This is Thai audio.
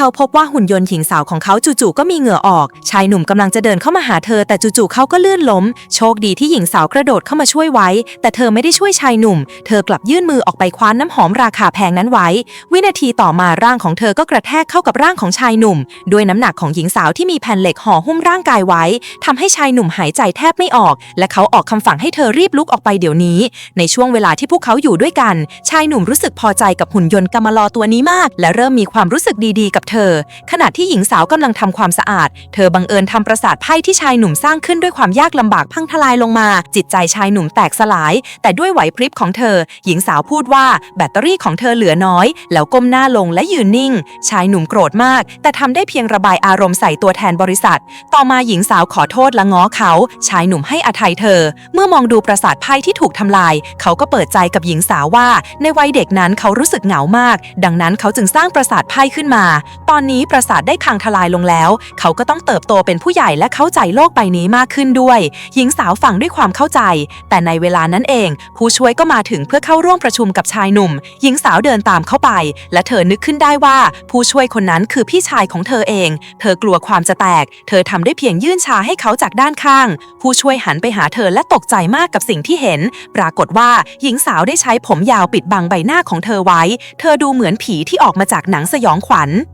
เขาพบว่าหุ่นยนต์หญิงสาวของเขาจู่ๆก็มีเหงื่อออก ชายหนุ่มกำลังจะเดินเข้ามาหาเธอแต่จู่ๆเขาก็ลื่นล้ม โชคดีที่หญิงสาวกระโดดเข้ามาช่วยไว้ แต่เธอไม่ได้ช่วยชายหนุ่ม เธอกลับยื่นมือออกไปคว้านน้ำหอมราคาแพงนั้นไว้ วินาทีต่อมาร่างของเธอก็กระแทกเข้ากับร่างของชายหนุ่ม ด้วยน้ำหนักของหญิงสาวที่มีแผ่นเหล็กห่อหุ้มร่างกายไว้ทำให้ชายหนุ่มหายใจแทบไม่ออก และเขาออกคำสั่งให้เธอรีบลุกออกไปเดี๋ยวนี้ ในช่วงเวลาที่พวกเขาอยู่ด้วยกัน ชายหนุ่มรู้สึกพอใจกับหุ่นยนต์กำมลอตัวนี้มาก และเริ่มมีความรู้สึกดีๆกับเธอ ขณะที่หญิงสาวกำลังทำความสะอาด เธอบังเอิญทำปราสาทไพ่ที่ชายหนุ่มสร้างขึ้นด้วยความยากลำบากพังทลายลงมา จิตใจชายหนุ่มแตกสลาย แต่ด้วยไหวพริบของเธอ หญิงสาวพูดว่าแบตเตอรี่ของเธอเหลือน้อย แล้วก้มหน้าลงและยืนนิ่ง ชายหนุ่มโกรธมาก แต่ทำได้เพียงระบายอารมณ์ใส่ตัวแทนบริษัท ต่อมาหญิงสาวขอโทษและง้อเขา ชายหนุ่มให้อภัยเธอ เมื่อมองดูปราสาทไพ่ที่ถูกทำลาย เขาก็เปิดใจกับหญิงสาวว่า ในวัยเด็กนั้นเขารู้สึกเหงามาก ดังนั้นเขาจึงสร้างปราสาทไพ่ขึ้นมาตอนนี้ปราสาทได้พังทลายลงแล้ว เขาก็ต้องเติบโตเป็นผู้ใหญ่และเข้าใจโลกใบนี้มากขึ้นด้วย หญิงสาวฟังด้วยความเข้าใจ แต่ในเวลานั้นเอง ผู้ช่วยก็มาถึงเพื่อเข้าร่วมประชุมกับชายหนุ่ม หญิงสาวเดินตามเข้าไป และเธอนึกขึ้นได้ว่า ผู้ช่วยคนนั้นคือพี่ชายของเธอเอง เธอกลัวความจะแตก เธอทำได้เพียงยื่นชาให้เขาจากด้านข้าง ผู้ช่วยหันไปหาเธอและตกใจมากกับสิ่งที่เห็น ปรากฏว่าหญิงสาวได้ใช้ผมยาวปิดบังใบหน้าของเธอไว้ เธอดูเหมือนผีที่ออกมาจากหนังสยองขวัญ